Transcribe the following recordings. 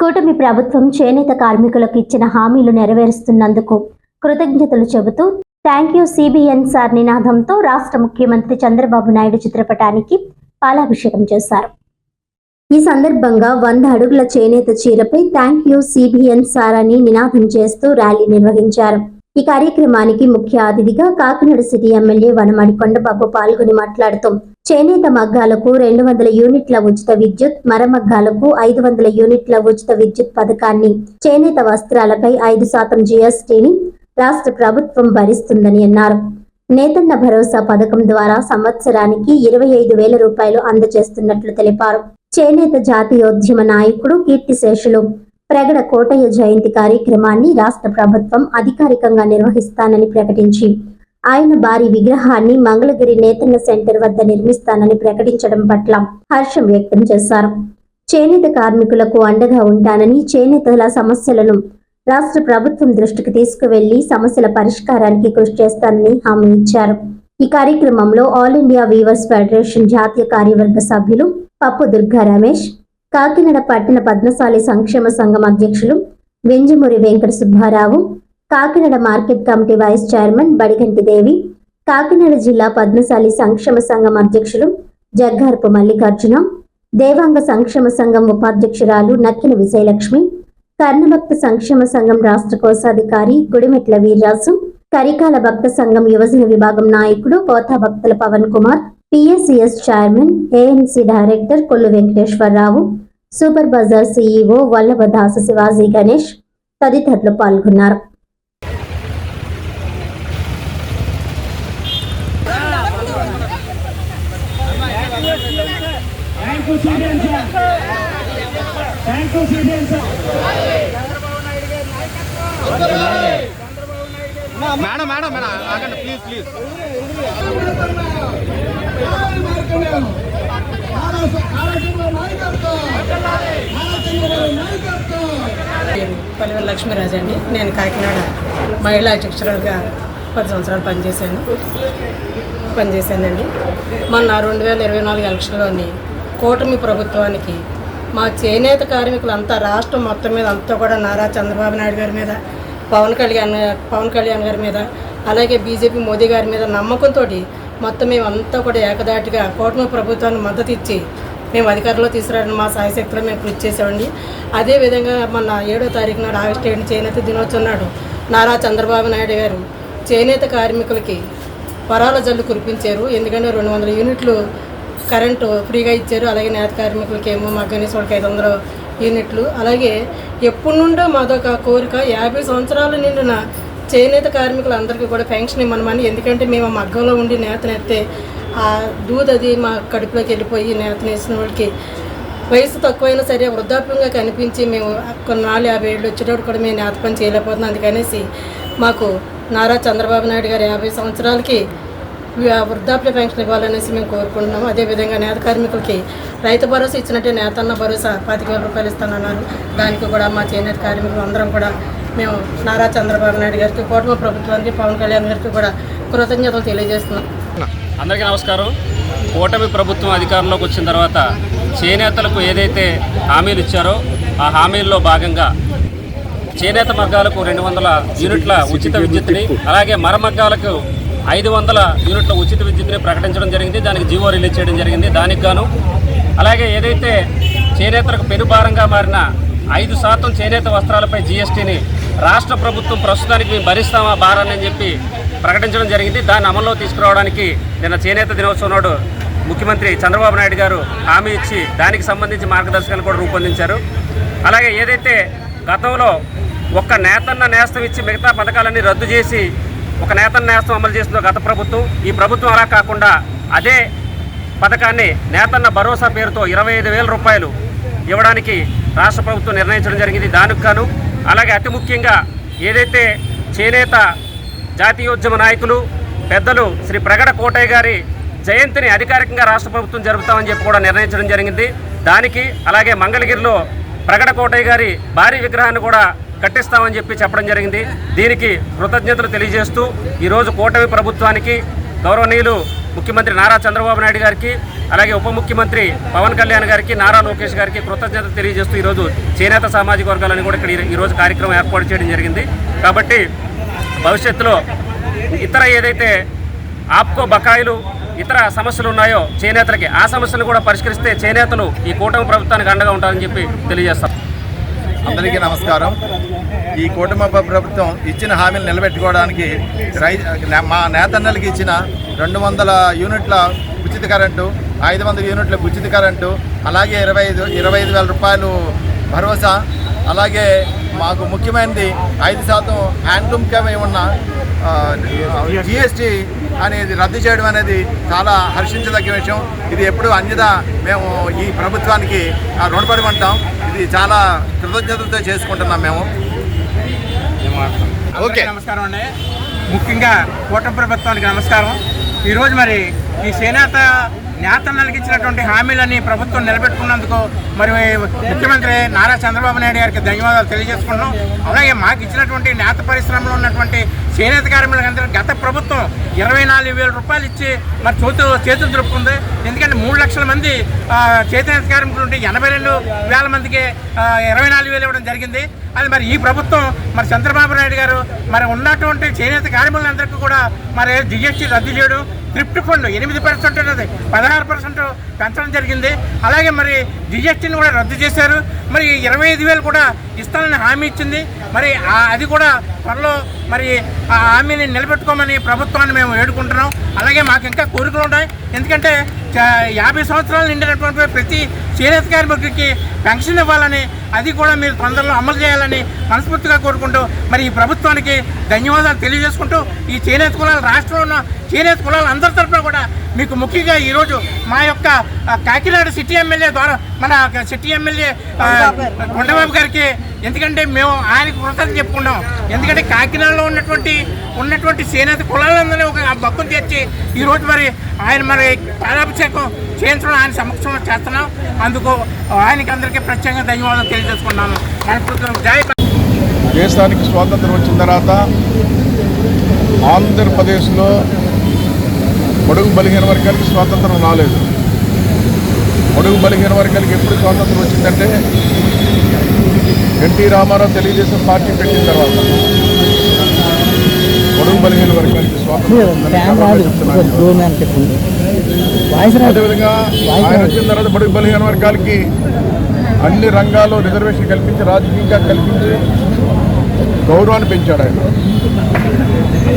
కూటమి ప్రభుత్వం చేనేత కార్మికులకు ఇచ్చిన హామీలు నెరవేరుస్తున్నందుకు కృతజ్ఞతలు చెబుతూ థ్యాంక్ యూ సిబిఎన్ సార్ నినాదంతో రాష్ట్ర ముఖ్యమంత్రి చంద్రబాబు నాయుడు చిత్రపటానికి పాలాభిషేకం చేశారు. ఈ సందర్భంగా వంద అడుగుల చేనేత చీరపై థ్యాంక్ యూ సిబిఎన్ సార్ అని నినాదం చేస్తూ ర్యాలీ నిర్వహించారు. ఈ కార్యక్రమానికి ముఖ్య అతిథిగా కాకినాడ సిటీ ఎమ్మెల్యే వనమడి కొండబాబు పాల్గొని మాట్లాడుతూ చేనేత మగ్గాలకు రెండు వందల యూనిట్ల ఉచిత విద్యుత్ మరమగ్గాలకు ఐదు వందల యూనిట్ల ఉచిత విద్యుత్ పథకాన్ని. చేనేత వస్త్రాలపై ఐదు శాతం జీఎస్టీని రాష్ట్ర ప్రభుత్వం భరిస్తుందని అన్నారు. నేతన్న భరోసా పథకం ద్వారా సంవత్సరానికి ఇరవై ఐదు వేల రూపాయలు అందజేస్తున్నట్లు తెలిపారు. చేనేత జాతీయోద్యమ నాయకుడు కీర్తిశేషులు ప్రగడ కోటయ్య జయంతి కార్యక్రమాన్ని రాష్ట్ర ప్రభుత్వం అధికారికంగా నిర్వహిస్తానని ప్రకటించి ఆయన భారీ విగ్రహాన్ని మంగళగిరి నేతన్న సెంటర్ వద్ద నిర్మిస్తానని ప్రకటించడం పట్ల హర్షం వ్యక్తం చేశారు. చేనేత కార్మికులకు అండగా ఉంటానని చేనేతల సమస్యలను రాష్ట్ర ప్రభుత్వం దృష్టికి తీసుకువెళ్ళి సమస్యల పరిష్కారానికి కృషి చేస్తానని హామీ ఇచ్చారు. ఈ కార్యక్రమంలో ఆల్ ఇండియా వీవర్స్ ఫెడరేషన్ జాతీయ కార్యవర్గ సభ్యులు పప్పు దుర్గా రమేష్ కాకినాడ పట్టణ పద్మశాలి సంక్షేమ సంఘం అధ్యక్షులు Venjamuri Venkata Subbarao Kakinada market committee vice chairman Badiganti Devi Kakinada జిల్లా పద్మశాలి సంక్షేమ సంఘం అధ్యక్షులు జగ్గారపు మల్లికార్జున దేవాంగ సంక్షేమ సంఘం ఉపాధ్యక్షురాలు నక్కిన విజయలక్ష్మి కర్ణభక్త సంక్షేమ సంఘం రాష్ట్ర కోశాధికారి గుడిమెట్ల వీర్రాజు కరికాల భక్త సంఘం యువజన విభాగం నాయకుడు Kota Bhaktula Pavan Kumar PSCS chairman AMC director Kollu Venkateswararao super bazaar CEO Vallabhadasa Shivaji Ganesh తదితరులు పాల్గొన్నారు. Thank you senior sir thank you senior sir madam madam madam ఆగండి ప్లీజ్ ప్లీజ్ పల్లెవల్లి పల్లెల లక్ష్మీరాజు అండి. నేను కాకినాడ మహిళా అధ్యక్షురాలుగా పది సంవత్సరాలు పనిచేశాను. పనిచేశానండి. మొన్న రెండు వేల ఇరవై నాలుగు ఎలక్షన్లోని కూటమి ప్రభుత్వానికి మా చేనేత కార్మికులంతా రాష్ట్రం మొత్తం మీద అంతా కూడా నారా చంద్రబాబు నాయుడు గారి మీద పవన్ కళ్యాణ్ పవన్ కళ్యాణ్ గారి మీద అలాగే బీజేపీ మోదీ గారి మీద నమ్మకంతో మొత్తం మేమంతా కూడా ఏకదాటిగా కూటమి ప్రభుత్వానికి మద్దతు ఇచ్చి మేము అధికారంలో తీసుకురావడానికి మా సాయశక్తిలో మేము కృషి చేసామండి అదేవిధంగా మొన్న ఏడో తారీఖు నాడు ఆగస్టు ఏడు చేనేత దినోత్సవం నాడు నారా చంద్రబాబు నాయుడు గారు చేనేత కార్మికులకి వరాల జల్లు కురిపించారు. ఎందుకంటే రెండు వందల యూనిట్లు కరెంటు ఫ్రీగా ఇచ్చారు. అలాగే నేత కార్మికులకి ఏమో మా గణేష్ వాళ్ళకి ఐదు వందల యూనిట్లు. అలాగే ఎప్పటి నుండో మాదొక కోరిక యాభై సంవత్సరాలు నిండిన చేనేత కార్మికులందరికీ కూడా పెన్షన్ ఇవ్వనమని ఎందుకంటే మేము మగ్గంలో ఉండి నేతనెత్తే ఆ దూద్ అది మా కడుపులోకి వెళ్ళిపోయి నేతనేసిన వాళ్ళకి వయసు తక్కువైనా సరే వృద్ధాప్యంగా కనిపించి మేము కొన్నాళ్ళు యాభై ఏళ్ళు వచ్చేటప్పుడు కూడా మేము నేత పని చేయలేకపోతున్నాం. అందుకనేసి మాకు నారా చంద్రబాబు నాయుడు గారు యాభై సంవత్సరాలకి వృద్ధాప్య పెన్షన్ ఇవ్వాలనేసి మేము కోరుకుంటున్నాము. అదేవిధంగా నేత కార్మికులకి రైతు భరోసా ఇచ్చినట్టే నేతన్న భరోసా పాతిక వేల రూపాయలు ఇస్తానన్నారు. దానికి కూడా మా చేనేత కార్మికులు అందరం కూడా మేము నారా చంద్రబాబు నాయుడు గారికి కూటమి ప్రభుత్వానికి పవన్ కళ్యాణ్ గారికి కూడా కృతజ్ఞతలు తెలియజేస్తున్నాం. అందరికీ నమస్కారం. కూటమి ప్రభుత్వం అధికారంలోకి వచ్చిన తర్వాత చేనేతలకు ఏదైతే హామీలు ఇచ్చారో ఆ హామీల్లో భాగంగా చేనేత మగ్గాలకు రెండు వందల యూనిట్ల ఉచిత విద్యుత్ని అలాగే మరమగ్గాలకు ఐదు వందల యూనిట్ల ఉచిత విద్యుత్ని ప్రకటించడం జరిగింది. దానికి జీవో రిలీజ్ చేయడం జరిగింది. దానికి గాను అలాగే ఏదైతే చేనేతలకు పెనుభారంగా మారిన ఐదు శాతం చేనేత వస్త్రాలపై జీఎస్టీని రాష్ట్ర ప్రభుత్వం ప్రస్తుతానికి మేము భరిస్తామా భారాన్ని అని చెప్పి ప్రకటించడం జరిగింది. దాన్ని అమల్లో తీసుకురావడానికి నిన్న చేనేత దినోత్సవం నాడు ముఖ్యమంత్రి చంద్రబాబు నాయుడు గారు హామీ ఇచ్చి దానికి సంబంధించి మార్గదర్శకాలు కూడా రూపొందించారు. అలాగే ఏదైతే గతంలో ఒక్క నేతన్న నేస్తం ఇచ్చి మిగతా పథకాలన్నీ రద్దు చేసి ఒక నేత నేస్తం అమలు చేసిన గత ప్రభుత్వం ఈ ప్రభుత్వం అలా కాకుండా అదే పథకాన్ని నేతన్న భరోసా పేరుతో ఇరవై ఐదు వేల రూపాయలు ఇవ్వడానికి రాష్ట్ర ప్రభుత్వం నిర్ణయించడం జరిగింది. దానికి గాను అలాగే అతి ముఖ్యంగా ఏదైతే చేనేత జాతీయోద్యమ నాయకులు పెద్దలు శ్రీ ప్రగడ కోటయ్య గారి జయంతిని అధికారికంగా రాష్ట్ర ప్రభుత్వం జరుపుతామని చెప్పి కూడా నిర్ణయించడం జరిగింది. దానికి అలాగే మంగళగిరిలో ప్రగడ కోటయ్య గారి భారీ విగ్రహాన్ని కూడా కట్టిస్తామని చెప్పి చెప్పడం జరిగింది. దీనికి కృతజ్ఞతలు తెలియజేస్తూ ఈరోజు కూటమి ప్రభుత్వానికి గౌరవనీయులు ముఖ్యమంత్రి నారా చంద్రబాబు నాయుడు గారికి అలాగే ఉప ముఖ్యమంత్రి పవన్ కళ్యాణ్ గారికి నారా లోకేష్ గారికి కృతజ్ఞతలు తెలియజేస్తూ ఈరోజు చేనేత సామాజిక వర్గాలని కూడా ఇక్కడ ఈ- ఈరోజు కార్యక్రమం ఏర్పాటు చేయడం జరిగింది. కాబట్టి భవిష్యత్తులో ఇతర ఏదైతే ఆప్కో బకాయిలు ఇతర సమస్యలు ఉన్నాయో చేనేతలకి ఆ సమస్యలు కూడా పరిష్కరిస్తే చేనేతలు ఈ కూటమి ప్రభుత్వానికి అండగా ఉంటారని చెప్పి తెలియజేస్తాం. అందరికీ నమస్కారం. ఈ కుటుంబ ప్రభుత్వం ఇచ్చిన హామీలు నిలబెట్టుకోవడానికి రై మా నేతన్నలకి ఇచ్చిన రెండు వందల యూనిట్ల ఉచిత కరెంటు ఐదు వందల యూనిట్ల ఉచిత కరెంటు అలాగే ఇరవై ఐదు ఇరవై ఐదు వేల రూపాయలు భరోసా అలాగే మాకు ముఖ్యమైనది ఐదు శాతం హ్యాండ్లూమ్కే ఉన్న జిఎస్టీ అనేది రద్దు చేయడం అనేది చాలా హర్షించదగ్గ విషయం. ఇది ఎప్పుడు అన్యదా మేము ఈ ప్రభుత్వానికి ఆ, రుణపడి ఉంటాం ఇది చాలా కృతజ్ఞతలతో చేసుకుంటున్నాం మేము. ఓకే. నమస్కారం అండి. ముఖ్యంగా కూటమి ప్రభుత్వానికి నమస్కారం. ఈరోజు మరి ఈ చేనేత నేతన్నలకు ఇచ్చినటువంటి హామీలని ప్రభుత్వం నిలబెట్టుకున్నందుకు మరి ముఖ్యమంత్రి నారా చంద్రబాబు నాయుడు గారికి ధన్యవాదాలు తెలియజేసుకున్నాం అలాగే మాకు ఇచ్చినటువంటి నేత పరిశ్రమలో ఉన్నటువంటి చేనేత కార్మికులందరూ గత ప్రభుత్వం ఇరవై నాలుగు వేల రూపాయలు ఇచ్చి మరి చేతులు చేతులు దొరుకుతుంది ఎందుకంటే మూడు లక్షల మంది చేతనేత కార్మికులు ఉంటే ఎనభై రెండు వేల మందికి ఇరవై నాలుగు వేలు ఇవ్వడం జరిగింది. అది మరి ఈ ప్రభుత్వం మరి చంద్రబాబు నాయుడు గారు మరి ఉన్నటువంటి చేనేత కార్మికులందరికీ కూడా మరి జిఎస్టీ రద్దు చేయడం థ్రిఫ్ట్ ఫండ్ ఎనిమిది పర్సెంట్ ఉన్నది పదహారు పర్సెంట్ పెంచడం జరిగింది. అలాగే మరి జిఎస్టీని కూడా రద్దు చేశారు. మరి ఇరవై ఐదు వేలు కూడా ఇస్తానని హామీ ఇచ్చింది. మరి అది కూడా త్వరలో మరి ఆ హామీని నిలబెట్టుకోమని ప్రభుత్వాన్ని మేము వేడుకుంటున్నాం. అలాగే మాకు ఇంకా కోరికలు ఉన్నాయి ఎందుకంటే యాభై సంవత్సరాలు నిండినటువంటి ప్రతి చేనేత కార్మికుడికి పెన్షన్ ఇవ్వాలని అది కూడా మీరు తొందరలో అమలు చేయాలని మనస్ఫూర్తిగా కోరుకుంటూ మరి ఈ ప్రభుత్వానికి ధన్యవాదాలు తెలియజేసుకుంటూ ఈ చేనేత కులాలు రాష్ట్రంలో ఉన్న చేనేత కులాల అందరి తరఫున కూడా మీకు ముఖ్యంగా ఈరోజు మా యొక్క కాకినాడ సిటీ ఎమ్మెల్యే ద్వారా మన సిటీ ఎమ్మెల్యే కొండబాబు గారికి ఎందుకంటే మేము ఆయనకు కృతజ్ఞత చెప్పుకున్నాం ఎందుకంటే కాకినాడలో ఉన్నటువంటి ఉన్నటువంటి చేనేత కులాలందరినీ ఒక భక్తులు తెచ్చి ఈరోజు మరి ఆయన మరి పాలాభిషేకం చేయించడం ఆయన సమక్షంలో చేస్తున్నాం. అందుకు ఆయనకి అందరికీ ప్రత్యేకంగా ధన్యవాదాలు తెలియజేసుకున్నాను దేశానికి స్వాతంత్రం వచ్చిన తర్వాత ఆంధ్రప్రదేశ్లో బడుగు బలహీన వర్గాలకి స్వాతంత్రం రాలేదు. బడుగు బలహీన వర్గాలకి ఎప్పుడు స్వాతంత్రం వచ్చిందంటే ఎన్టీ రామారావు తెలుగుదేశం పార్టీ పెట్టిన తర్వాత. బడుగు బలహీన వర్గాలకి స్వాతంత్రం చెప్తున్నాను. అదేవిధంగా ఆయన వచ్చిన తర్వాత బడుగు బలహీన వర్గాలకి అన్ని రంగాల్లో రిజర్వేషన్ కల్పించి రాజకీయంగా కల్పించి గౌరవాన్ని పెంచాడు ఆయన.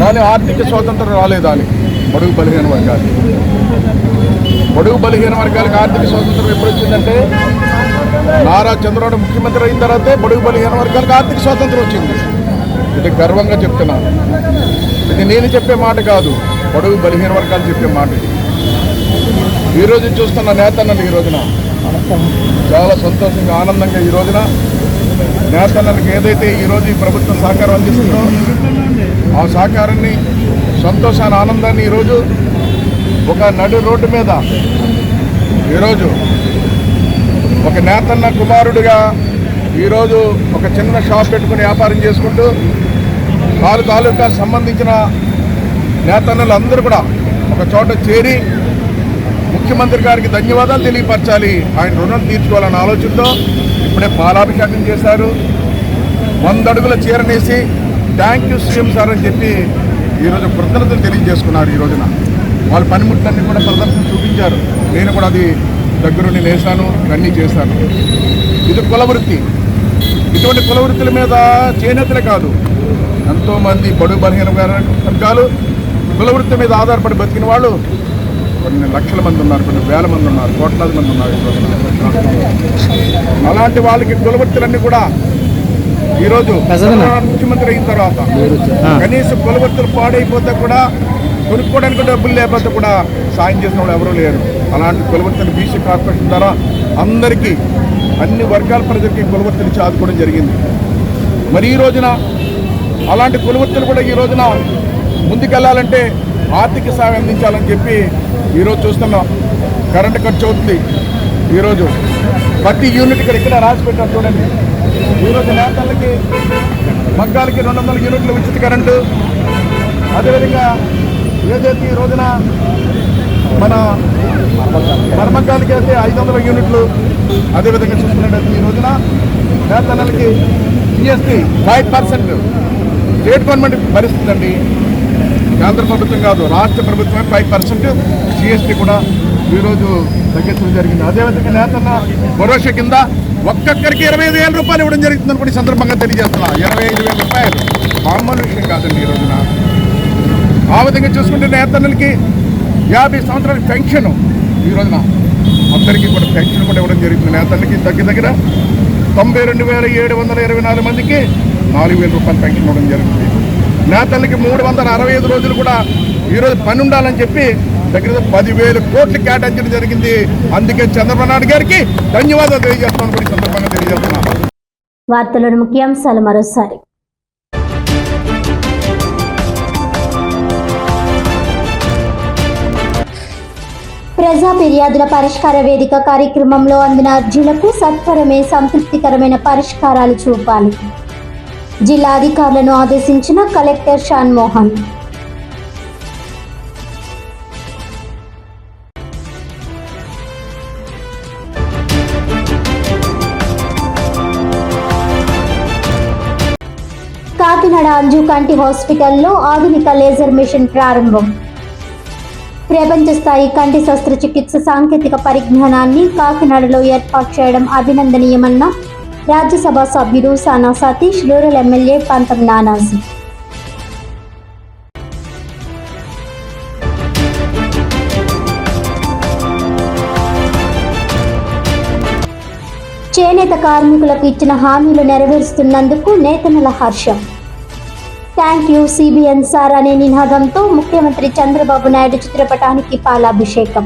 కానీ ఆర్థిక స్వాతంత్రం రాలేదు దానికి బడుగు బలహీన వర్గాలకి. బడుగు బలహీన వర్గాలకు ఆర్థిక స్వాతంత్రం ఎప్పుడు వచ్చిందంటే నారా చంద్రబాబు ముఖ్యమంత్రి అయిన తర్వాతే బడుగు బలహీన వర్గాలకు ఆర్థిక స్వాతంత్రం వచ్చింది. ఇది గర్వంగా చెప్తున్నాను ఇది నేను చెప్పే మాట కాదు. బడుగు బలహీన వర్గాలు చెప్పే మాట ఇది. ఈ రోజు చూస్తున్న నేతన్నలు ఈ రోజున చాలా సంతోషంగా ఆనందంగా ఈ రోజున నేతన్నలకు ఏదైతే ఈ రోజు ఈ ప్రభుత్వం సహకారం అందిస్తుందో ఆ సహకారాన్ని సంతోషాన్ని ఆనందాన్ని ఈరోజు ఒక నడి రోడ్డు మీద ఈరోజు ఒక నేతన్న కుమారుడిగా ఈరోజు ఒక చిన్న షాప్ పెట్టుకుని వ్యాపారం చేసుకుంటూ నాలుగు తాలూకా సంబంధించిన నేతన్నలు అందరూ కూడా ఒక చోట చేరి ముఖ్యమంత్రి గారికి ధన్యవాదాలు తెలియపరచాలి. ఆయన రుణం తీర్చుకోవాలన్న ఆలోచనతో ఇప్పుడే పాలాభిషేకం చేశారు. వంద అడుగుల చీరనేసి థ్యాంక్ యూ సీఎం సార్ అని చెప్పి ఈరోజు కృతజ్ఞతలు తెలియజేసుకున్నారు ఈ రోజున. వాళ్ళ పనిముట్లన్నీ కూడా ప్రదర్శన చూపించారు. నేను కూడా అది దగ్గరుండి నేసాను ఇవన్నీ చేశాను. ఇది కులవృత్తి. ఇటువంటి కులవృత్తుల మీద చేనేతలే కాదు. ఎంతోమంది బడు బలహీన వర్గాలు కులవృత్తి మీద ఆధారపడి బతికిన వాళ్ళు కొన్ని లక్షల మంది ఉన్నారు కొన్ని వేల మంది ఉన్నారు కోట్లాది మంది ఉన్నారు. అలాంటి వాళ్ళకి కుల వృత్తులన్నీ కూడా ఈరోజు ముఖ్యమంత్రి అయిన తర్వాత కనీసం కుల వృత్తులు పాడైపోతే కూడా కొనుక్కోవడానికి డబ్బులు లేకపోతే కూడా సాయం చేసిన వాళ్ళు ఎవరూ లేరు. అలాంటి కులవృత్తిని బీసీ కార్పొరేషన్ ద్వారా అందరికీ అన్ని వర్గాల ప్రజలకి కులవృత్తిని చాదుకోవడం జరిగింది. మరి ఈ రోజున అలాంటి కులవృత్తులు కూడా ఈ రోజున ముందుకెళ్ళాలంటే ఆర్థిక సాయం అందించాలని చెప్పి ఈరోజు చూస్తున్నాం. కరెంటు ఖర్చు అవుతుంది ఈరోజు. ప్రతి యూనిట్ ఇక్కడ ఇక్కడ రాసి పెట్టారు చూడండి. ఈరోజు నేతలకి మగ్గాలకి రెండు వందల యూనిట్లు ఉచిత కరెంటు. అదేవిధంగా ఏదైతే ఈ రోజున మన మర్మకాలకి అయితే ఐదు వందల యూనిట్లు అదేవిధంగా చూసుకున్నట్టయితే ఈ రోజున నేతలకి GST five percent state government భరిస్తుందండి కేంద్ర ప్రభుత్వం కాదు రాష్ట్ర ప్రభుత్వమే ఫైవ్ పర్సెంట్ జిఎస్టీ కూడా ఈరోజు తగ్గించడం జరిగింది. అదేవిధంగా నేతన్న భరోసా కింద ఒక్కొక్కరికి ఇరవై ఐదు వేల రూపాయలు ఇవ్వడం జరుగుతుందని కూడా సందర్భంగా తెలియజేస్తున్నా. ఇరవై ఐదు వేల రూపాయలు మామూలు విషయం కాదండి ఈ రోజున ఆ విధంగా చూసుకుంటే నేతన్నలకి యాభై సంవత్సరాల పెన్షన్ ఈ రోజున. అందరికీ కూడా పెన్షన్ కూడా ఇవ్వడం జరుగుతుంది. నేతన్నకి దగ్గర దగ్గర తొంభై రెండు వేల ఏడు వందల ఇరవై నాలుగు మందికి నాలుగు వేల రూపాయలు పెన్షన్ ఇవ్వడం జరుగుతుంది. నేతలకి మూడు వందల అరవై ఐదు రోజులు కూడా ఈరోజు పని ఉండాలని చెప్పి దగ్గర పదివేల పదివేలు కోట్లు కేటాయించడం జరిగింది. అందుకే చంద్రబాబు నాయుడు గారికి ధన్యవాదాలు తెలియజేస్తున్నాను కూడా సందర్భంగా తెలియజేస్తున్నాను. వార్తలను ముఖ్యాంశాలు మరోసారి. ప్రజా ఫిర్యాదుల పరిష్కార వేదిక కార్యక్రమంలో అందిన అర్జీలకు సత్వరమే సంతృప్తికరమైన పరిష్కారాలు చూపాలి. జిల్లా అధికారులను ఆదేశించిన కలెక్టర్ షాన్ మోహన్ కాకినాడ అంజు కంటి హాస్పిటల్లో ఆధునిక లేజర్ మిషన్ ప్రారంభం. ప్రపంచ స్థాయి కంటి శస్త్రచికిత్స సాంకేతిక పరిజ్ఞానాన్ని కాకినాడలో ఏర్పాటు చేయడం అభినందనీయమన్న రాజ్యసభ సభ్యుడు సానా సతీష్ రూరల్ ఎమ్మెల్యే పంతం నానాజీ. చేనేత కార్మికులకు ఇచ్చిన హామీలు నెరవేరుస్తున్నందుకు నేతనల హర్షం. థ్యాంక్ యూ సిబిఎన్ సార్ అనే నినాదంతో ముఖ్యమంత్రి చంద్రబాబు నాయుడు చిత్రపటానికి పాలాభిషేకం.